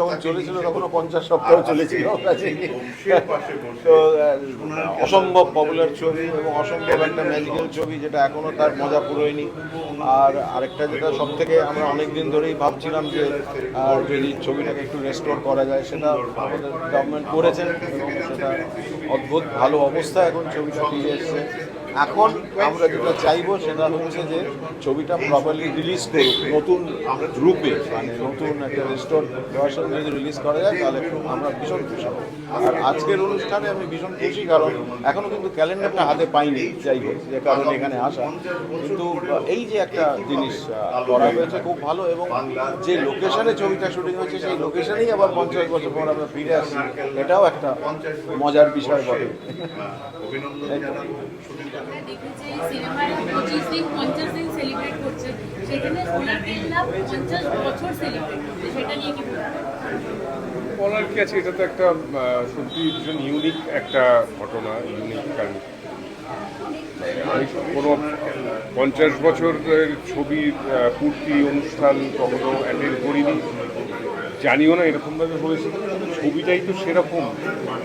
যখন চলেছিল, তখনও পঞ্চাশ সপ্তাহ চলেছিল। তো অসম্ভব পপুলার ছবি এবং অসম্ভব একটা ম্যাজিক্যাল ছবি যেটা এখনও তার মজা পুরোয়নি। আর আরেকটা যেটা সব থেকে আমরা অনেক দিন ধরেই ভাবছিলাম যে যদি ছবিটাকে একটু রেস্টোর করা যায়, সেটা আমাদের গভর্নমেন্ট করেছেন এবং সেটা অদ্ভুত ভালো অবস্থা এখন ছবিটা ফিরে এসছে। এখন আমরা যেটা চাইব সেটা হচ্ছে যে ছবিটা প্রপারলি রিলিজ করুক। নতুন রূপে মানে নতুন একটা রেস্টোর ভার্সন যদি রিলিজ করা যায় তাহলে আমরা ভীষণ খুশি হব। আর আজকের অনুষ্ঠানে আমি ভীষণ খুশি কারণ এখনও কিন্তু ক্যালেন্ডারটা হাতে পাইনি যাই হোক যে কারণে এখানে আসা। কিন্তু এই যে একটা জিনিস করা হয়েছে খুব ভালো এবং যে লোকেশনে ছবিটা শুটিং হয়েছে সেই লোকেশনেই আবার পঞ্চাশ বছর পর আমরা ফিরে আসি এটাও একটা মজার বিষয় বটে। পঞ্চাশ বছর কি বলার কি আছে? এটা তো একটা সত্যি ভীষণ ইউনিক একটা ঘটনা ইউনিক কারণ। কোনো পঞ্চাশ বছরের আহ, পূর্তি অনুষ্ঠান কখনো অ্যাটেন্ড করিনি। জানিও না এরকমভাবে হয়েছে। ছবিটাই তো সেরকম।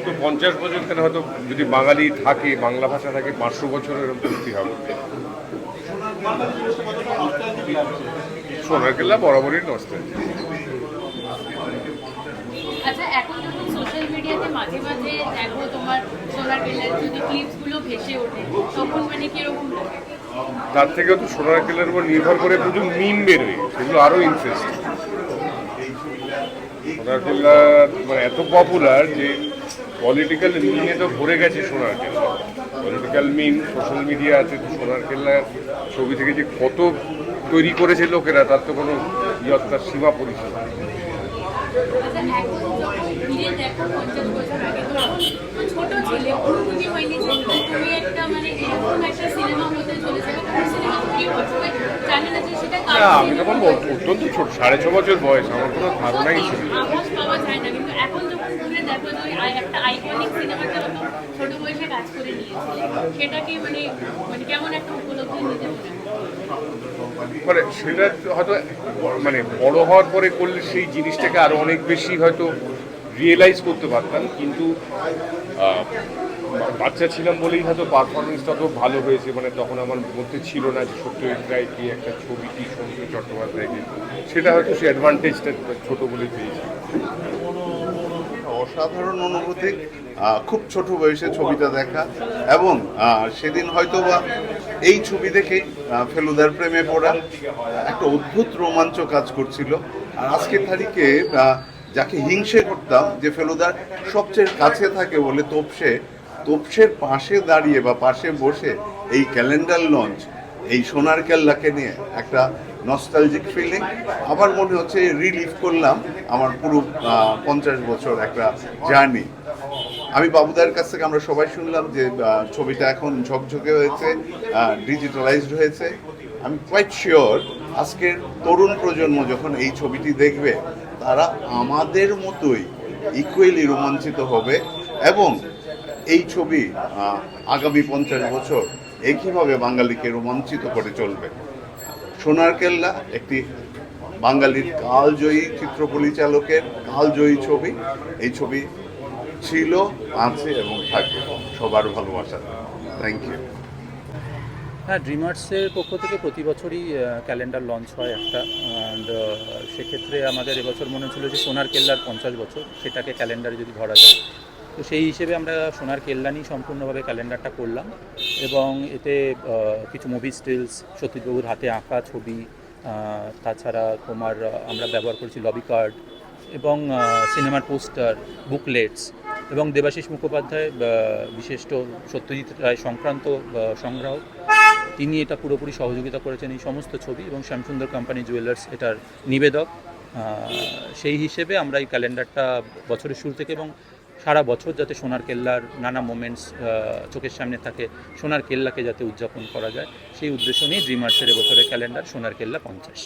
তো পঞ্চাশ বছর কেন হয়তো যদি বাঙালি থাকে বাংলা ভাষা থাকে পাঁচশো বছরের এরকম পূর্তি হবে। সোনার কেল্লা বরাবরই নষ্ট আচ্ছা এখন যখন সোশ্যাল মিডিয়াতে মাঝে মাঝে দেখো তোমার সোনার কেল্লার যদি ক্লিপসগুলো ভেসে ওঠে তখন মানে কীরকম লাগে? তার থেকেও তো সোনার কেল্লার উপর নির্ভর করে প্রচুর মিম বেরোয় সেগুলো আরও ইন্টারেস্ট সোনার কেল্লা মানে এত পপুলার যে পলিটিক্যাল মিনে তো ভরে গেছে সোনার কেল্লা পলিটিক্যাল মিন সোশ্যাল মিডিয়া আছে তো সোনার কেল্লা ছবি থেকে যে কত তৈরি করেছে লোকেরা, তার তো কোনো ইয়ত্তার সীমা পরিচয় নেই। যখন দেখো পঞ্চাশ বছর আগে তখন ছোট ছিলে অনুভূতি হয়নি যে তুমি একটা মানে এরকম একটা সিনেমা হতে চলেছে সিনেমা তৈরি হচ্ছে জানি না যে সেটা আমি হবে। অত্যন্ত ছোট সাড়ে ছ বছর বয়স আমার কোনো ধারণাই ছিল আভাস পাওয়া যায় না কিন্তু এখন যখন ঘুরে দেখো যে একটা আইকনিক সিনেমাতে হয়তো ছোট বয়সে কাজ করে নিয়েছিলে সেটাকে মানে মানে কেমন একটা উপলব্ধি নিতে মানে সেটা হয়তো মানে বড় হওয়ার পরে করলে সেই জিনিসটাকে আরও অনেক বেশি হয়তো রিয়েলাইজ করতে পারতাম, কিন্তু বাচ্চা ছিলাম বলেই হয়তো পারফরমেন্সটা তো ভালো হয়েছে মানে তখন আমার মধ্যে ছিল না যে সত্যজিৎ রায় কি একটা ছবি কি সঞ্জয় চট্টোপাধ্যায়কে, সেটা হয়তো সে অ্যাডভান্টেজটা ছোটো বলে পেয়েছি। অসাধারণ অনুভূতি খুব ছোট বয়সে ছবিটা দেখা, এবং সেদিন হয়তো বা এই ছবি দেখে ফেলুদার প্রেমে পড়া, একটা অদ্ভুত রোমাঞ্চ কাজ করছিল। আর আজকের তারিখে যাকে হিংসে করতাম যে ফেলুদার সবচেয়ে কাছে থাকে বলে তোপসে, তোপসের পাশে দাঁড়িয়ে বা পাশে বসে এই ক্যালেন্ডার লঞ্চ, এই সোনার কেল্লাকে নিয়ে একটা নস্টালজিক ফিলিং আমার মনে হচ্ছে রিলিভ করলাম আমার পুরো পঞ্চাশ বছর একটা জার্নি আমি বাবুদার কাছ থেকে আমরা সবাই শুনলাম যে ছবিটা এখন ঝকঝকে হয়েছে ডিজিটালাইজড হয়েছে। আমি কোয়াইট শিওর আজকের তরুণ প্রজন্ম যখন এই ছবিটি দেখবে, তারা আমাদের মতোই ইকুয়ালি রোমাঞ্চিত হবে এবং এই ছবি আগামী পঞ্চাশ বছর একইভাবে বাঙালিকে রোমাঞ্চিত করে চলবে। সোনার কেল্লা, একটি বাঙালির কালজয়ী চিত্র পরিচালকের কালজয়ী ছবি। এই ছবি ছিল, আছে এবং থাকবে। সবার ভালোবাসা। থ্যাংক ইউ হ্যাঁ ড্রিমার্সের পক্ষ থেকে প্রতি বছরই ক্যালেন্ডার লঞ্চ হয় একটা। অ্যান্ড সেক্ষেত্রে আমাদের এবছর মনে হচ্ছিল যে সোনার কেল্লার পঞ্চাশ বছর, সেটাকে ক্যালেন্ডারে যদি ধরা যায়। তো সেই হিসেবে আমরা সোনার কেল্লা নিয়ে সম্পূর্ণভাবে ক্যালেন্ডারটা করলাম। এবং এতে কিছু মুভি স্টিলস সত্যজিৎবাবুর হাতে আঁকা ছবি তাছাড়া তোমার আমরা ব্যবহার করেছি লবি কার্ড এবং সিনেমার পোস্টার বুকলেটস এবং দেবাশিস মুখোপাধ্যায় বিশিষ্ট সত্যজিৎ রায় সংক্রান্ত সংগ্রাহক। তিনি এটা পুরোপুরি সহযোগিতা করেছেন এই সমস্ত ছবি এবং শ্যামসুন্দর কোম্পানি জুয়েলার্স এটার নিবেদক। সেই হিসেবে আমরা এই ক্যালেন্ডারটা বছরের শুরু থেকে এবং সারা বছর যাতে সোনার কেল্লার নানা মোমেন্টস চোখের সামনে থাকে, সোনার কেল্লাকে যাতে উদযাপন করা যায়, সেই উদ্দেশ্য নিয়ে ড্রিমার্সের এবছরের ক্যালেন্ডার সোনার কেল্লা পঞ্চাশ।